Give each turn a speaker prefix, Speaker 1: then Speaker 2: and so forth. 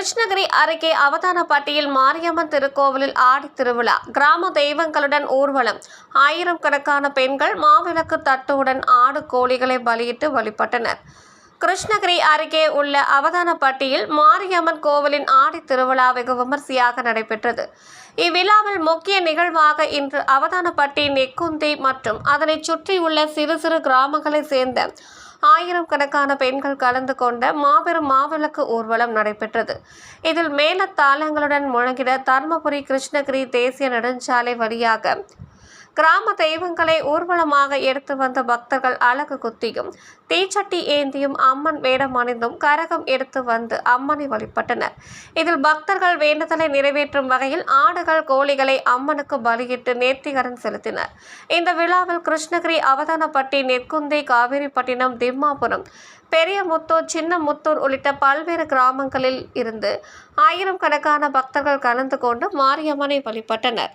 Speaker 1: கிருஷ்ணகிரி அருகே அவதானப்பட்டியில் மாரியம்மன் திருக்கோவிலில் ஆடி திருவிழா. கிராம தெய்வங்களுடன் ஊர்வலம். ஆயிரம் கணக்கான பெண்கள் மாவிளக்கு தட்டுடன் ஆடு கோழிகளை பலியிட்டு வழிபட்டனர். கிருஷ்ணகிரி அருகே உள்ள அவதானப்பட்டியில் மாரியம்மன் கோவிலின் ஆடி திருவிழா வெகு விமர்சையாக நடைபெற்றது. இவ்விழாவில் முக்கிய நிகழ்வாக இன்று அவதானப்பட்டி நெக்குந்தி மற்றும் அதனைச் சுற்றியுள்ள சிறு சிறு கிராமங்களைச் சேர்ந்த ஆயிரம் கணக்கான பெண்கள் கலந்து கொண்ட மாபெரும் மாவிளக்கு ஊர்வலம் நடைபெற்றது. இதில் மேல தாளங்களுடன் முழங்கிட தர்மபுரி கிருஷ்ணகிரி தேசிய நெடுஞ்சாலை வழியாக கிராம தெய்வங்களை ஊர்வலமாக எடுத்து வந்த பக்தர்கள் அழகு குத்தியும் தீச்சட்டி ஏந்தியும் அம்மன் வேடம் அணிந்தும் கரகம் எடுத்து வந்து அம்மனை வழிபட்டனர். இதில் பக்தர்கள் வேண்டுதலை நிறைவேற்றும் வகையில் ஆடுகள் கோழிகளை அம்மனுக்கு பலியிட்டு நேர்த்திகரன் செலுத்தினர். இந்த விழாவில் கிருஷ்ணகிரி அவதானப்பட்டி நெற்குந்தை காவேரிப்பட்டினம் திம்மாபுரம் பெரியமுத்தூர் சின்னமுத்தூர் உள்ளிட்ட பல்வேறு கிராமங்களில் இருந்து ஆயிரம் கணக்கான பக்தர்கள் கலந்து கொண்டு மாரியம்மனை வழிபட்டனர்.